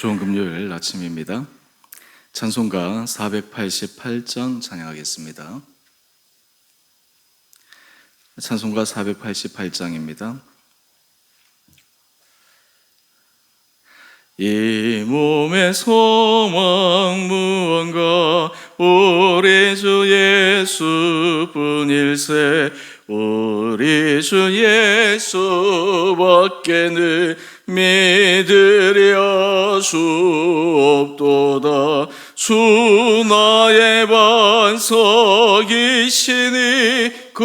좋은 금요일 아침입니다. 찬송가 488장 찬양하겠습니다. 찬송가 488장입니다. 이 몸의 소망 예수뿐 일세 우리 주 예수밖에는 믿으려 수 없도다. 주 나의 반석이시니 그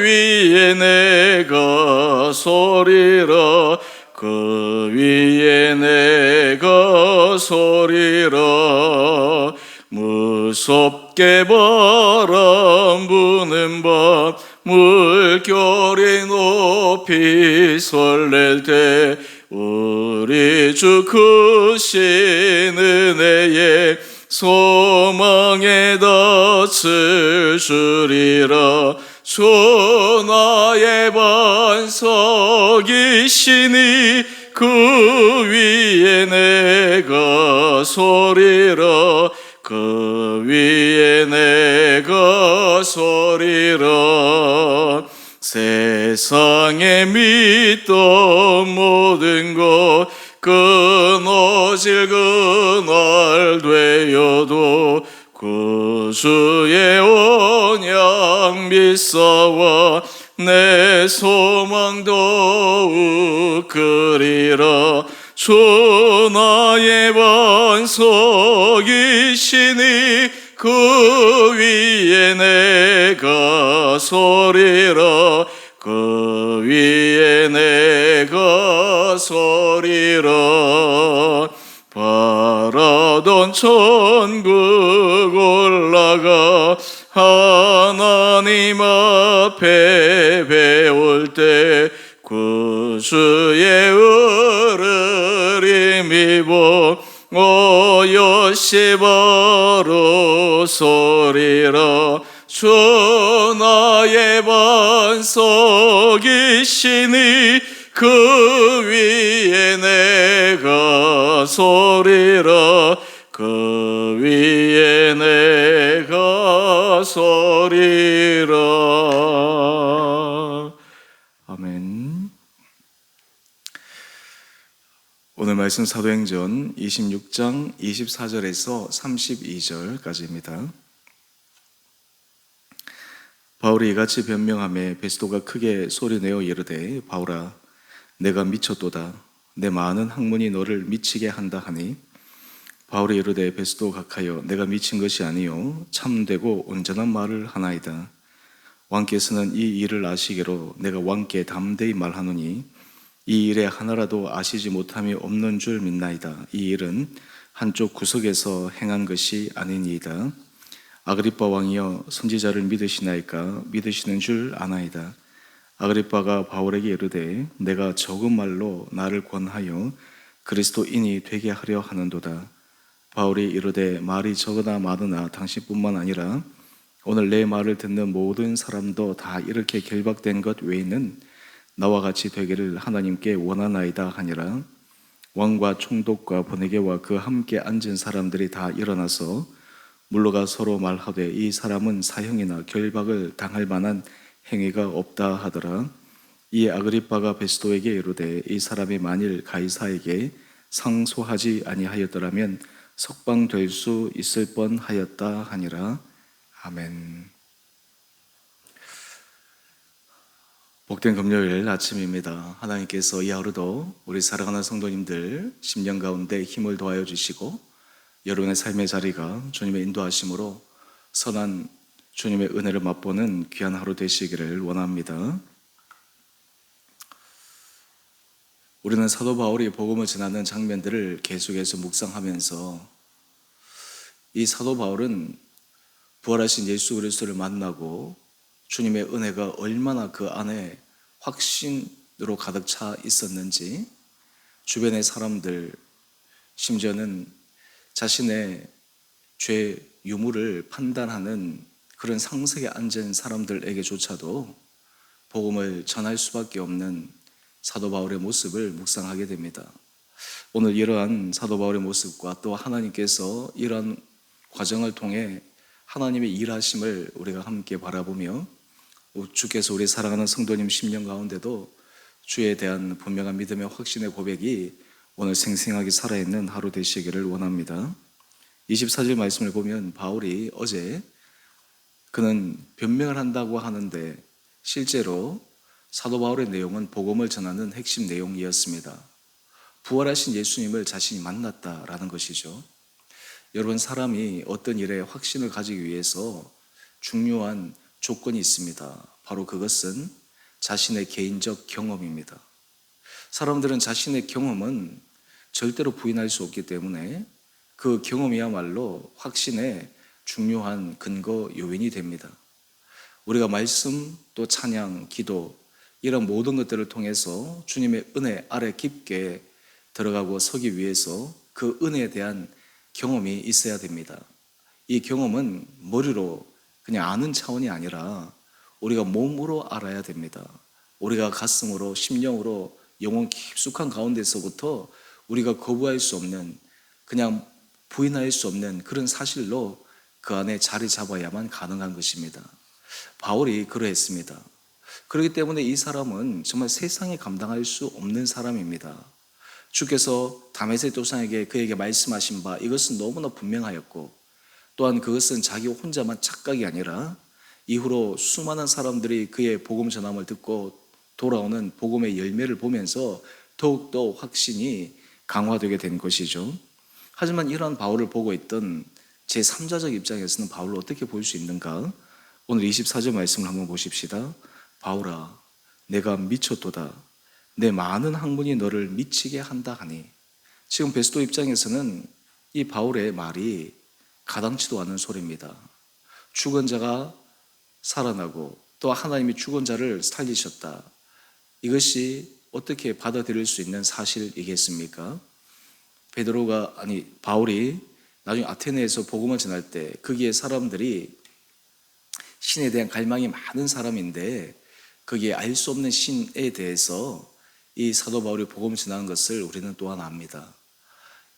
위에 내가 서리라. 그 위에 내가 서리라 무섭게 바람 부는 밤 물결이 높이 설렐 때 우리 주 크신 은혜에 소망에 닿을 주리라. 주 나의 반석이시니 그 위에 내가 위에 내가 서리라 세상에 믿던 모든 것 끊어질 그날 되어도 구주의 언약 믿사와 내 소망 더욱 그리라. 주 나의 반석이시니 그 위에 내가 서리라. 그 위에 내가 서리라. 바라던 천국 올라가 하나님 앞에 배울 때 구주의 의를 힘입어 오여시 바로 소리라 주 나의 반석이시니 그 위에 내가 소리라 그 위에 내가 소리라 아멘 오늘 말씀 사도행전 26장 24절에서 32절까지입니다. 바울이 이같이 변명함에 베스도가 크게 소리내어 이르되 바울아 내가 미쳤도다 내 많은 학문이 너를 미치게 한다 하니 바울이 이르되 베스도 각하여 내가 미친 것이 아니요 참되고 온전한 말을 하나이다 왕께서는 이 일을 아시기로 내가 왕께 담대히 말하노니 이 일에 하나라도 아시지 못함이 없는 줄 믿나이다 이 일은 한쪽 구석에서 행한 것이 아니니이다 아그리빠 왕이여 선지자를 믿으시나이까 믿으시는 줄 아나이다. 아그리빠가 바울에게 이르되 내가 적은 말로 나를 권하여 그리스도인이 되게 하려 하는도다. 바울이 이르되 말이 적으나 많으나 당신뿐만 아니라 오늘 내 말을 듣는 모든 사람도 다 이렇게 결박된 것 외에는 나와 같이 되기를 하나님께 원하나이다 하니라. 왕과 총독과 번에게와 그 함께 앉은 사람들이 다 일어나서 물러가 서로 말하되 이 사람은 사형이나 결박을 당할 만한 행위가 없다 하더라. 이 아그리빠가 베스도에게 이르되 이 사람이 만일 가이사에게 상소하지 아니하였더라면 석방될 수 있을 뻔하였다 하니라. 아멘. 복된 금요일 아침입니다. 하나님께서 이 하루도 우리 사랑하는 성도님들 심령 가운데 힘을 더하여 주시고 여러분의 삶의 자리가 주님의 인도하심으로 선한 주님의 은혜를 맛보는 귀한 하루 되시기를 원합니다. 우리는 사도 바울이 복음을 전하는 장면들을 계속해서 묵상하면서 이 사도 바울은 부활하신 예수 그리스도를 만나고 주님의 은혜가 얼마나 그 안에 확신으로 가득 차 있었는지 주변의 사람들 심지어는 자신의 죄 유무를 판단하는 그런 상석에 앉은 사람들에게조차도 복음을 전할 수밖에 없는 사도 바울의 모습을 묵상하게 됩니다. 오늘 이러한 사도 바울의 모습과 또 하나님께서 이러한 과정을 통해 하나님의 일하심을 우리가 함께 바라보며 주께서 우리 사랑하는 성도님 10년 가운데도 주에 대한 분명한 믿음의 확신의 고백이 오늘 생생하게 살아있는 하루 되시기를 원합니다. 24절 말씀을 보면 바울이 어제 그는 변명을 한다고 하는데 실제로 사도 바울의 내용은 복음을 전하는 핵심 내용이었습니다. 부활하신 예수님을 자신이 만났다라는 것이죠. 여러분 사람이 어떤 일에 확신을 가지기 위해서 중요한 조건이 있습니다. 바로 그것은 자신의 개인적 경험입니다. 사람들은 자신의 경험은 절대로 부인할 수 없기 때문에 그 경험이야말로 확신의 중요한 근거 요인이 됩니다. 우리가 말씀 또 찬양, 기도 이런 모든 것들을 통해서 주님의 은혜 아래 깊게 들어가고 서기 위해서 그 은혜에 대한 경험이 있어야 됩니다. 이 경험은 머리로 그냥 아는 차원이 아니라 우리가 몸으로 알아야 됩니다. 우리가 가슴으로, 심령으로, 영혼 깊숙한 가운데서부터 우리가 거부할 수 없는, 그냥 부인할 수 없는 그런 사실로 그 안에 자리 잡아야만 가능한 것입니다. 바울이 그러했습니다. 그렇기 때문에 이 사람은 정말 세상에 감당할 수 없는 사람입니다. 주께서 다메섹 도상에게 그에게 말씀하신 바 이것은 너무나 분명하였고 또한 그것은 자기 혼자만 착각이 아니라 이후로 수많은 사람들이 그의 복음 전함을 듣고 돌아오는 복음의 열매를 보면서 더욱더 확신이 강화되게 된 것이죠. 하지만 이러한 바울을 보고 있던 제3자적 입장에서는 바울을 어떻게 볼 수 있는가? 오늘 24절 말씀을 한번 보십시다. 바울아, 내가 미쳤도다. 내 많은 학문이 너를 미치게 한다 하니. 지금 베스도 입장에서는 이 바울의 말이 가당치도 않은 소리입니다. 죽은 자가 살아나고 또 하나님이 죽은 자를 살리셨다. 이것이 어떻게 받아들일 수 있는 사실이겠습니까? 베드로가 아니 바울이 나중에 아테네에서 복음을 전할 때 거기에 사람들이 신에 대한 갈망이 많은 사람인데 거기에 알 수 없는 신에 대해서 이 사도 바울이 복음 전하는 것을 우리는 또한 압니다.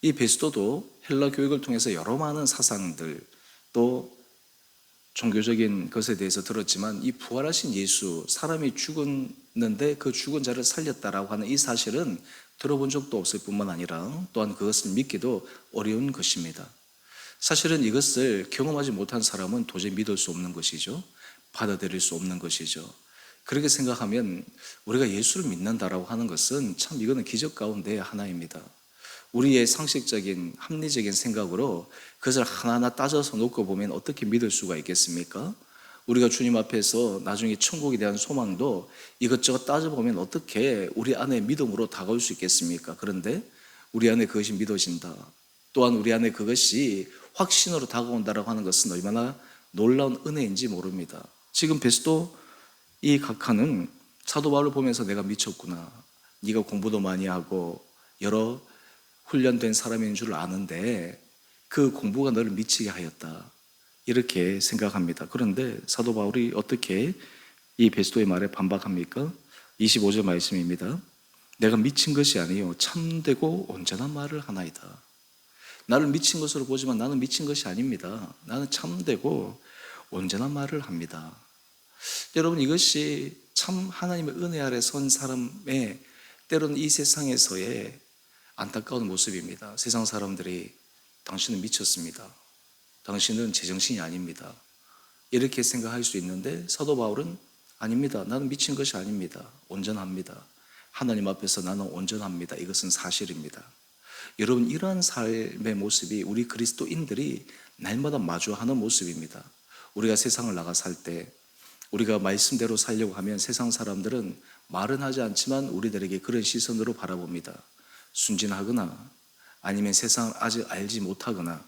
이 베스도도 헬라 교육을 통해서 여러 많은 사상들 또 종교적인 것에 대해서 들었지만 이 부활하신 예수 사람이 죽었는데 그 죽은 자를 살렸다라고 하는 이 사실은 들어본 적도 없을 뿐만 아니라 또한 그것을 믿기도 어려운 것입니다. 사실은 이것을 경험하지 못한 사람은 도저히 믿을 수 없는 것이죠. 받아들일 수 없는 것이죠. 그렇게 생각하면 우리가 예수를 믿는다라고 하는 것은 참 이거는 기적 가운데 하나입니다. 우리의 상식적인 합리적인 생각으로 그것을 하나하나 따져서 놓고 보면 어떻게 믿을 수가 있겠습니까? 우리가 주님 앞에서 나중에 천국에 대한 소망도 이것저것 따져보면 어떻게 우리 안에 믿음으로 다가올 수 있겠습니까? 그런데 우리 안에 그것이 믿어진다. 또한 우리 안에 그것이 확신으로 다가온다라고 하는 것은 얼마나 놀라운 은혜인지 모릅니다. 지금 베스도 이 각하는 사도 바울을 보면서 내가 미쳤구나. 네가 공부도 많이 하고 여러 훈련된 사람인 줄 아는데 그 공부가 너를 미치게 하였다. 이렇게 생각합니다. 그런데 사도 바울이 어떻게 이 베스도의 말에 반박합니까? 25절 말씀입니다. 내가 미친 것이 아니요 참되고 온전한 말을 하나이다. 나를 미친 것으로 보지만 나는 미친 것이 아닙니다. 나는 참되고 온전한 말을 합니다. 여러분 이것이 참 하나님의 은혜 아래 선 사람의 때로는 이 세상에서의 안타까운 모습입니다. 세상 사람들이 당신은 미쳤습니다. 당신은 제정신이 아닙니다. 이렇게 생각할 수 있는데 사도 바울은 아닙니다. 나는 미친 것이 아닙니다. 온전합니다. 하나님 앞에서 나는 온전합니다. 이것은 사실입니다. 여러분 이러한 삶의 모습이 우리 그리스도인들이 날마다 마주하는 모습입니다. 우리가 세상을 나가 살 때 우리가 말씀대로 살려고 하면 세상 사람들은 말은 하지 않지만 우리들에게 그런 시선으로 바라봅니다. 순진하거나 아니면 세상을 아직 알지 못하거나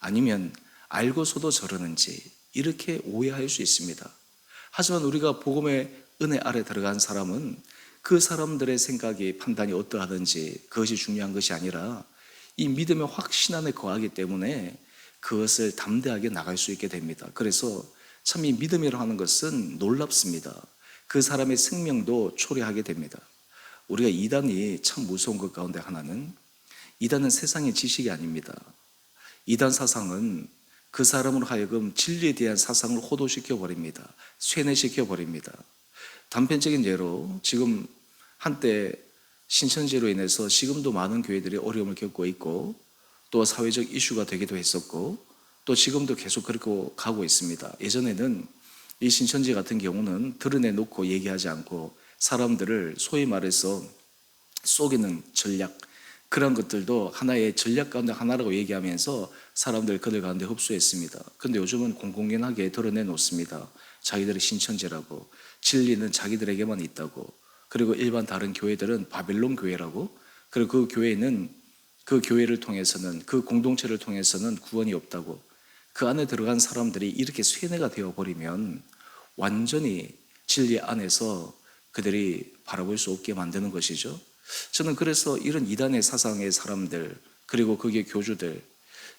아니면 알고서도 저러는지 이렇게 오해할 수 있습니다. 하지만 우리가 복음의 은혜 아래 들어간 사람은 그 사람들의 생각이 판단이 어떠하든지 그것이 중요한 것이 아니라 이 믿음의 확신 안에 거하기 때문에 그것을 담대하게 나갈 수 있게 됩니다. 그래서 참 이 믿음이라고 하는 것은 놀랍습니다. 그 사람의 생명도 초래하게 됩니다. 우리가 이단이 참 무서운 것 가운데 하나는 이단은 세상의 지식이 아닙니다. 이단 사상은 그 사람으로 하여금 진리에 대한 사상을 호도시켜 버립니다. 쇠뇌시켜 버립니다. 단편적인 예로 지금 한때 신천지로 인해서 지금도 많은 교회들이 어려움을 겪고 있고 또 사회적 이슈가 되기도 했었고 또 지금도 계속 그렇게 가고 있습니다. 예전에는 이 신천지 같은 경우는 드러내놓고 얘기하지 않고 사람들을 소위 말해서 속이는 전략 그런 것들도 하나의 전략 가운데 하나라고 얘기하면서 사람들 그들 가운데 흡수했습니다. 근데 요즘은 공공연하게 드러내 놓습니다. 자기들의 신천지라고 진리는 자기들에게만 있다고 그리고 일반 다른 교회들은 바벨론 교회라고 그리고 그 교회는 그 교회를 통해서는 그 공동체를 통해서는 구원이 없다고 그 안에 들어간 사람들이 이렇게 쇠뇌가 되어 버리면 완전히 진리 안에서 그들이 바라볼 수 없게 만드는 것이죠. 저는 그래서 이런 이단의 사상의 사람들 그리고 그게 교주들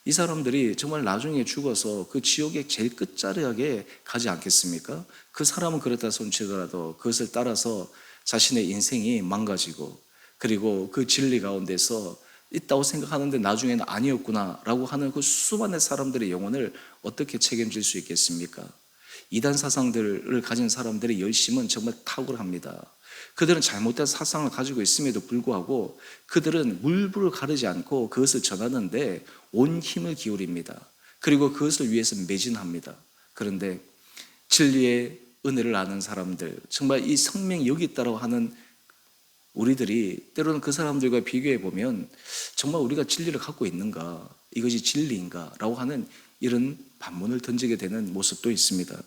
이 사람들이 정말 나중에 죽어서 그 지옥의 제일 끝자락에 가지 않겠습니까? 그 사람은 그렇다 손치더라도 그것을 따라서 자신의 인생이 망가지고 그리고 그 진리 가운데서 있다고 생각하는데 나중에는 아니었구나라고 하는 그 수많은 사람들의 영혼을 어떻게 책임질 수 있겠습니까? 이단 사상들을 가진 사람들의 열심은 정말 탁월합니다. 그들은 잘못된 사상을 가지고 있음에도 불구하고 그들은 물불을 가르지 않고 그것을 전하는데 온 힘을 기울입니다. 그리고 그것을 위해서 매진합니다. 그런데 진리의 은혜를 아는 사람들, 정말 이 성명이 여기 있다고 하는 우리들이 때로는 그 사람들과 비교해 보면 정말 우리가 진리를 갖고 있는가, 이것이 진리인가 라고 하는 이런 반문을 던지게 되는 모습도 있습니다.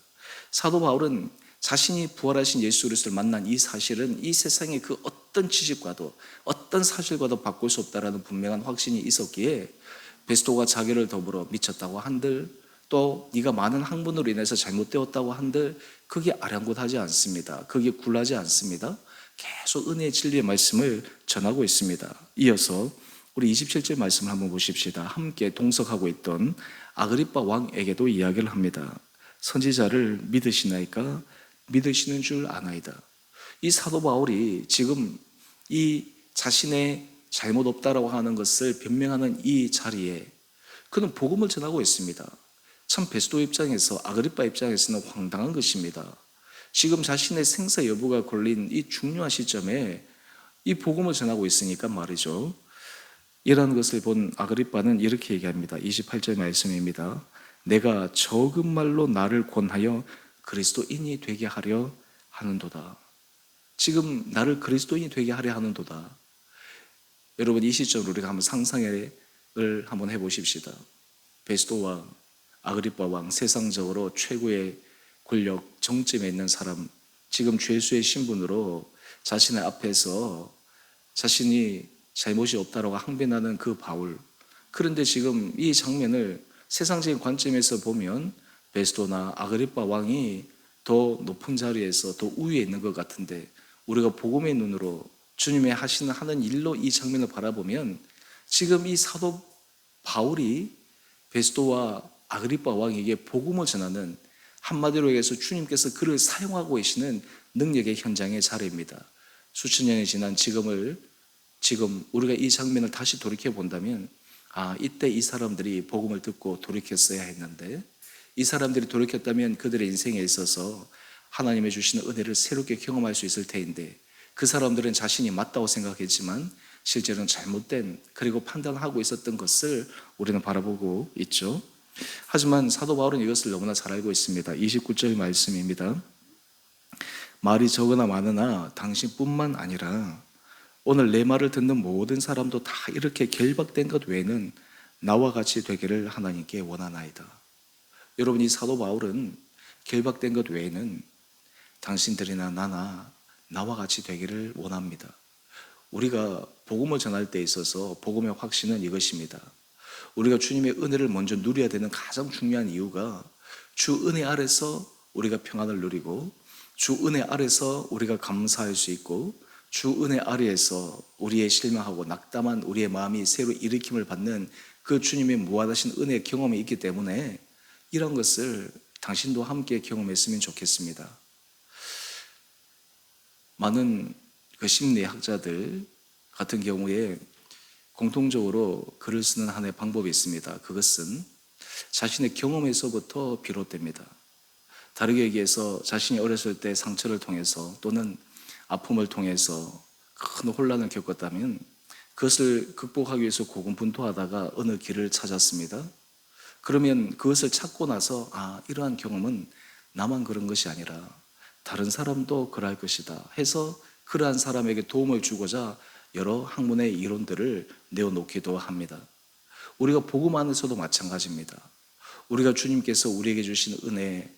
사도 바울은 자신이 부활하신 예수 그리스도를 만난 이 사실은 이 세상의 그 어떤 지식과도 어떤 사실과도 바꿀 수 없다라는 분명한 확신이 있었기에 베스토가 자기를 더불어 미쳤다고 한들 또 네가 많은 학문으로 인해서 잘못되었다고 한들 그게 아랑곳하지 않습니다. 그게 굴하지 않습니다. 계속 은혜의 진리의 말씀을 전하고 있습니다. 이어서 우리 27절 말씀을 한번 보십시다. 함께 동석하고 있던 아그리빠 왕에게도 이야기를 합니다. 선지자를 믿으시나이까 믿으시는 줄 아나이다. 이 사도 바울이 지금 이 자신의 잘못 없다라고 하는 것을 변명하는 이 자리에 그는 복음을 전하고 있습니다. 참 베스도 입장에서 아그리빠 입장에서는 황당한 것입니다. 지금 자신의 생사 여부가 걸린 이 중요한 시점에 이 복음을 전하고 있으니까 말이죠. 이러한 것을 본 아그리빠는 이렇게 얘기합니다. 28절 말씀입니다. 내가 적은 말로 나를 권하여 그리스도인이 되게 하려 하는도다. 지금 나를 그리스도인이 되게 하려 하는도다. 여러분 이 시점으로 우리가 한번 상상을 한번 해보십시다. 베스도와 아그리빠 왕 세상적으로 최고의 권력 정점에 있는 사람 지금 죄수의 신분으로 자신의 앞에서 자신이 잘못이 없다라고 항변하는 그 바울 그런데 지금 이 장면을 세상적인 관점에서 보면 베스도나 아그리빠 왕이 더 높은 자리에서 더 우위에 있는 것 같은데 우리가 복음의 눈으로 주님의 하시는 하는 일로 이 장면을 바라보면 지금 이 사도 바울이 베스도와 아그리빠 왕에게 복음을 전하는 한마디로 얘기해서 주님께서 그를 사용하고 계시는 능력의 현장의 자리입니다. 수천 년이 지난 지금을 지금 우리가 이 장면을 다시 돌이켜 본다면 아 이때 이 사람들이 복음을 듣고 돌이켰어야 했는데 이 사람들이 돌이켰다면 그들의 인생에 있어서 하나님의 주시는 은혜를 새롭게 경험할 수 있을 테인데 그 사람들은 자신이 맞다고 생각했지만 실제로는 잘못된 그리고 판단하고 있었던 것을 우리는 바라보고 있죠. 하지만 사도 바울은 이것을 너무나 잘 알고 있습니다. 29절 말씀입니다. 말이 적으나 많으나 당신뿐만 아니라 오늘 내 말을 듣는 모든 사람도 다 이렇게 결박된 것 외에는 나와 같이 되기를 하나님께 원하나이다. 여러분 이 사도 바울은 결박된 것 외에는 당신들이나 나나 나와 같이 되기를 원합니다. 우리가 복음을 전할 때 있어서 복음의 확신은 이것입니다. 우리가 주님의 은혜를 먼저 누려야 되는 가장 중요한 이유가 주 은혜 아래서 우리가 평안을 누리고 주 은혜 아래서 우리가 감사할 수 있고 주 은혜 아래에서 우리의 실망하고 낙담한 우리의 마음이 새로 일으킴을 받는 그 주님의 무한하신 은혜 경험이 있기 때문에 이런 것을 당신도 함께 경험했으면 좋겠습니다. 많은 그 심리학자들 같은 경우에 공통적으로 글을 쓰는 한의 방법이 있습니다. 그것은 자신의 경험에서부터 비롯됩니다. 다르게 얘기해서 자신이 어렸을 때 상처를 통해서 또는 아픔을 통해서 큰 혼란을 겪었다면 그것을 극복하기 위해서 고군분투하다가 어느 길을 찾았습니다. 그러면 그것을 찾고 나서 아 이러한 경험은 나만 그런 것이 아니라 다른 사람도 그럴 것이다 해서 그러한 사람에게 도움을 주고자 여러 학문의 이론들을 내어놓기도 합니다. 우리가 복음 안에서도 마찬가지입니다. 우리가 주님께서 우리에게 주신 은혜,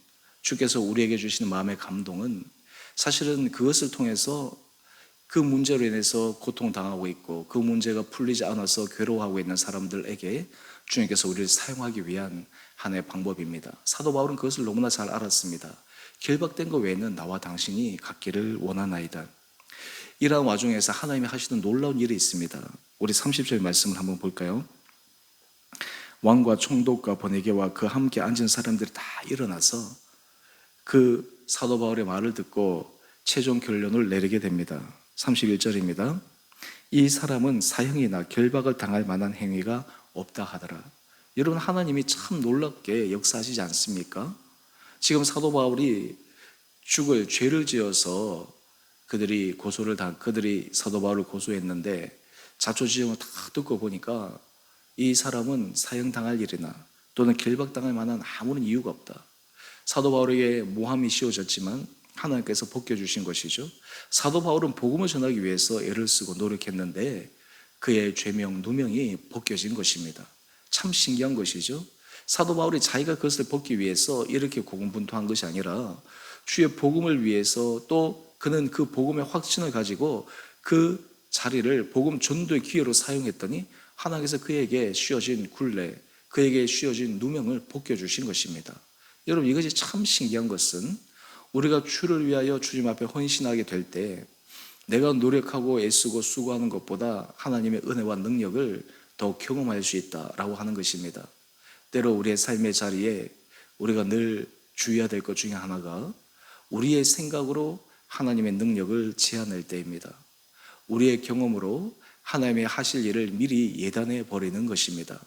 주께서 우리에게 주시는 마음의 감동은 사실은 그것을 통해서 그 문제로 인해서 고통당하고 있고 그 문제가 풀리지 않아서 괴로워하고 있는 사람들에게 주님께서 우리를 사용하기 위한 하나의 방법입니다. 사도 바울은 그것을 너무나 잘 알았습니다. 결박된 것 외에는 나와 당신이 갖기를 원하나이다. 이러한 와중에서 하나님이 하시는 놀라운 일이 있습니다. 우리 30절 말씀을 한번 볼까요? 왕과 총독과 번에게와 그 함께 앉은 사람들이 다 일어나서 그 사도 바울의 말을 듣고 최종 결론을 내리게 됩니다. 31절입니다. 이 사람은 사형이나 결박을 당할 만한 행위가 없다 하더라. 여러분 하나님이 참 놀랍게 역사하시지 않습니까? 지금 사도 바울이 죽을 죄를 지어서 그들이 고소를 당 그들이 사도 바울을 고소했는데 자초지종을 다 듣고 보니까 이 사람은 사형 당할 일이나 또는 결박 당할 만한 아무런 이유가 없다. 사도 바울에게 모함이 씌워졌지만 하나님께서 벗겨주신 것이죠. 사도 바울은 복음을 전하기 위해서 애를 쓰고 노력했는데 그의 죄명 누명이 벗겨진 것입니다. 참 신기한 것이죠. 사도 바울이 자기가 그것을 벗기 위해서 이렇게 고군분투한 것이 아니라 주의 복음을 위해서 또 그는 그 복음의 확신을 가지고 그 자리를 복음 전도의 기회로 사용했더니 하나님께서 그에게 씌워진 굴레, 그에게 씌워진 누명을 벗겨주신 것입니다. 여러분 이것이 참 신기한 것은 우리가 주를 위하여 주님 앞에 헌신하게 될 때 내가 노력하고 애쓰고 수고하는 것보다 하나님의 은혜와 능력을 더 경험할 수 있다라고 하는 것입니다. 때로 우리의 삶의 자리에 우리가 늘 주의해야 될 것 중에 하나가 우리의 생각으로 하나님의 능력을 제한할 때입니다. 우리의 경험으로 하나님의 하실 일을 미리 예단해 버리는 것입니다.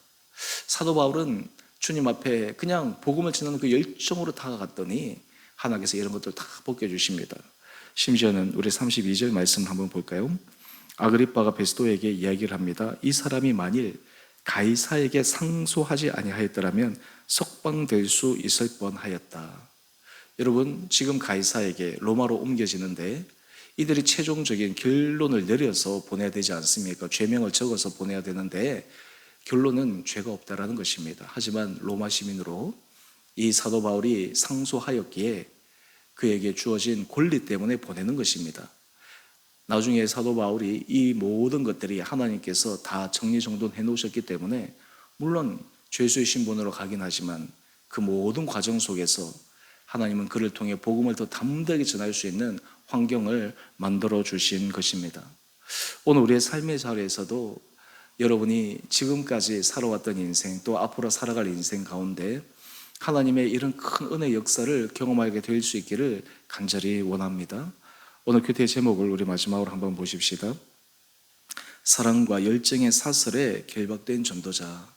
사도 바울은 주님 앞에 그냥 복음을 전하는 그 열정으로 다가갔더니 하나님께서 이런 것들 다 벗겨 주십니다. 심지어는 우리 32절 말씀 한번 볼까요? 아그리빠가 베스도에게 이야기를 합니다. 이 사람이 만일 가이사에게 상소하지 아니하였더라면 석방될 수 있을 뻔하였다. 여러분 지금 가이사에게 로마로 옮겨지는데 이들이 최종적인 결론을 내려서 보내야 되지 않습니까? 죄명을 적어서 보내야 되는데 결론은 죄가 없다라는 것입니다. 하지만 로마 시민으로 이 사도 바울이 상소하였기에 그에게 주어진 권리 때문에 보내는 것입니다. 나중에 사도 바울이 이 모든 것들이 하나님께서 다 정리정돈해 놓으셨기 때문에 물론 죄수의 신분으로 가긴 하지만 그 모든 과정 속에서 하나님은 그를 통해 복음을 더 담대하게 전할 수 있는 환경을 만들어 주신 것입니다. 오늘 우리의 삶의 자리에서도 여러분이 지금까지 살아왔던 인생 또 앞으로 살아갈 인생 가운데 하나님의 이런 큰 은혜 역사를 경험하게 될 수 있기를 간절히 원합니다. 오늘 교태의 제목을 우리 마지막으로 한번 보십시다. 사랑과 열정의 사슬에 결박된 전도자.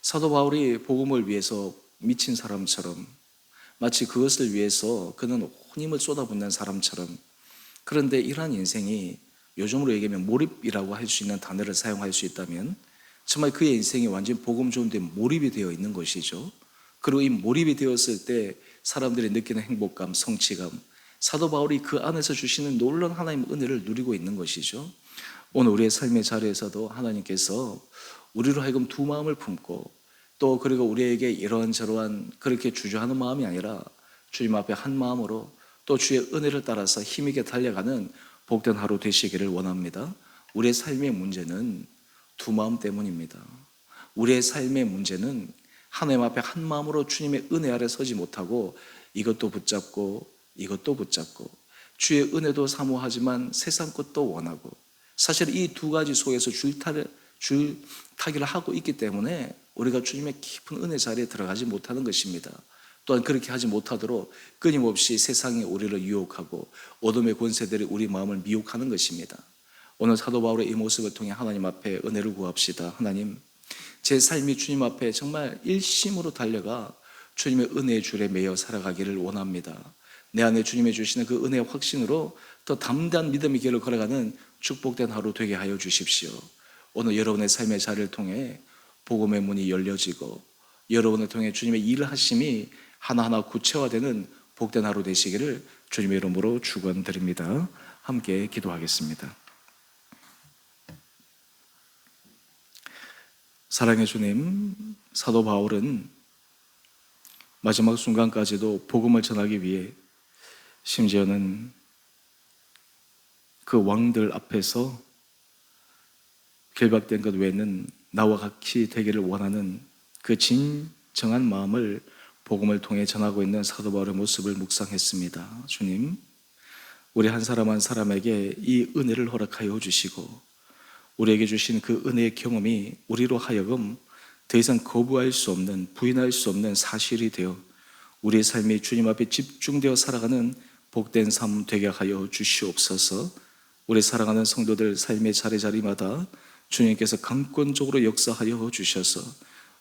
사도 바울이 복음을 위해서 미친 사람처럼 마치 그것을 위해서 그는 온 힘을 쏟아붓는 사람처럼 그런데 이러한 인생이 요즘으로 얘기하면 몰입이라고 할 수 있는 단어를 사용할 수 있다면 정말 그의 인생이 완전 복음 좋은데 몰입이 되어 있는 것이죠. 그리고 이 몰입이 되었을 때 사람들이 느끼는 행복감, 성취감, 사도 바울이 그 안에서 주시는 놀라운 하나님의 은혜를 누리고 있는 것이죠. 오늘 우리의 삶의 자리에서도 하나님께서 우리로 하여금 두 마음을 품고 또 그리고 우리에게 이러한저러한 그렇게 주저하는 마음이 아니라 주님 앞에 한 마음으로 또 주의 은혜를 따라서 힘있게 달려가는 복된 하루 되시기를 원합니다. 우리의 삶의 문제는 두 마음 때문입니다. 우리의 삶의 문제는 하나님 앞에 한 마음으로 주님의 은혜 아래 서지 못하고 이것도 붙잡고 이것도 붙잡고 주의 은혜도 사모하지만 세상 것도 원하고 사실 이 두 가지 속에서 줄타를 줄 타기를 하고 있기 때문에 우리가 주님의 깊은 은혜 자리에 들어가지 못하는 것입니다. 또한 그렇게 하지 못하도록 끊임없이 세상이 우리를 유혹하고 어둠의 권세들이 우리 마음을 미혹하는 것입니다. 오늘 사도 바울의 이 모습을 통해 하나님 앞에 은혜를 구합시다. 하나님, 제 삶이 주님 앞에 정말 일심으로 달려가 주님의 은혜의 줄에 매여 살아가기를 원합니다. 내 안에 주님의 주시는 그 은혜의 확신으로 더 담대한 믿음의 길을 걸어가는 축복된 하루 되게 하여 주십시오. 오늘 여러분의 삶의 자리를 통해 복음의 문이 열려지고 여러분을 통해 주님의 일을 하심이 하나하나 구체화되는 복된 하루 되시기를 주님의 이름으로 축원드립니다. 함께 기도하겠습니다. 사랑의 주님, 사도 바울은 마지막 순간까지도 복음을 전하기 위해 심지어는 그 왕들 앞에서 결박된 것 외에는 나와 같이 되기를 원하는 그 진정한 마음을 복음을 통해 전하고 있는 사도 바울의 모습을 묵상했습니다. 주님, 우리 한 사람 한 사람에게 이 은혜를 허락하여 주시고 우리에게 주신 그 은혜의 경험이 우리로 하여금 더 이상 거부할 수 없는 부인할 수 없는 사실이 되어 우리의 삶이 주님 앞에 집중되어 살아가는 복된 삶 되게 하여 주시옵소서. 우리 사랑하는 성도들 삶의 자리자리마다 주님께서 강권적으로 역사하여 주셔서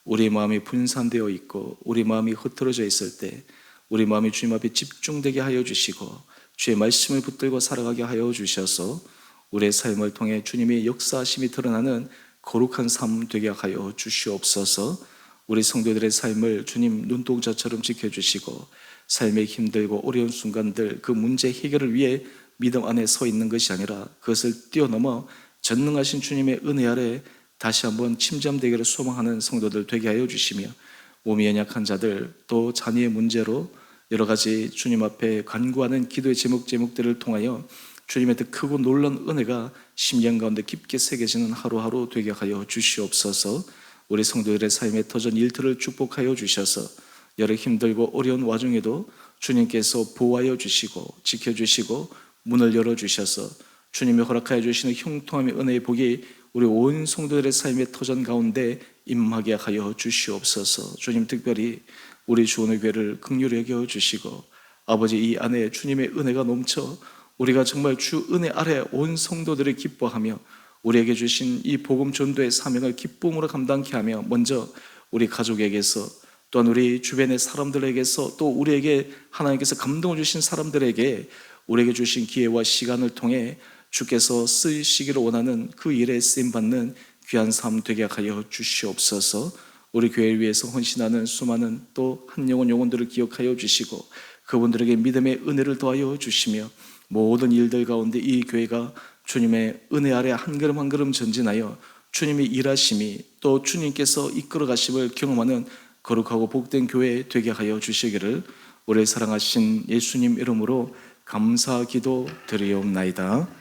우리 마음이 분산되어 있고 우리 마음이 흐트러져 있을 때 우리 마음이 주님 앞에 집중되게 하여 주시고 주의 말씀을 붙들고 살아가게 하여 주셔서 우리의 삶을 통해 주님의 역사하심이 드러나는 거룩한 삶 되게 하여 주시옵소서. 우리 성도들의 삶을 주님 눈동자처럼 지켜주시고 삶의 힘들고 어려운 순간들 그 문제 해결을 위해 믿음 안에 서 있는 것이 아니라 그것을 뛰어넘어 전능하신 주님의 은혜 아래 다시 한번 침잠되기를 소망하는 성도들 되게 하여 주시며 몸이 연약한 자들 또 자녀의 문제로 여러 가지 주님 앞에 간구하는 기도의 제목 제목들을 통하여 주님의 더 크고 놀란 은혜가 심령 가운데 깊게 새겨지는 하루하루 되게 하여 주시옵소서. 우리 성도들의 삶의 터전 일터를 축복하여 주셔서 여러 힘들고 어려운 와중에도 주님께서 보호하여 주시고 지켜주시고 문을 열어 주셔서 주님이 허락하여 주시는 형통함의 은혜의 복이 우리 온 성도들의 삶의 터전 가운데 임하게 하여 주시옵소서. 주님 특별히 우리 주원의 교회를 극률히 여겨 주시고 아버지 이 안에 주님의 은혜가 넘쳐 우리가 정말 주 은혜 아래 온 성도들을 기뻐하며 우리에게 주신 이 복음 전도의 사명을 기쁨으로 감당케 하며 먼저 우리 가족에게서 또한 우리 주변의 사람들에게서 또 우리에게 하나님께서 감동을 주신 사람들에게 우리에게 주신 기회와 시간을 통해 주께서 쓰시기를 원하는 그 일에 쓰임 받는 귀한 삶 되게 하여 주시옵소서. 우리 교회를 위해서 헌신하는 수많은 또 한 영혼 영혼들을 기억하여 주시고 그분들에게 믿음의 은혜를 더하여 주시며 모든 일들 가운데 이 교회가 주님의 은혜 아래 한 걸음 한 걸음 전진하여 주님의 일하심이 또 주님께서 이끌어 가심을 경험하는 거룩하고 복된 교회 되게 하여 주시기를 우리 사랑하신 예수님 이름으로 감사 기도 드리옵나이다.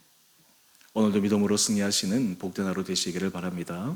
오늘도 믿음으로 승리하시는 복된 하루 되시기를 바랍니다.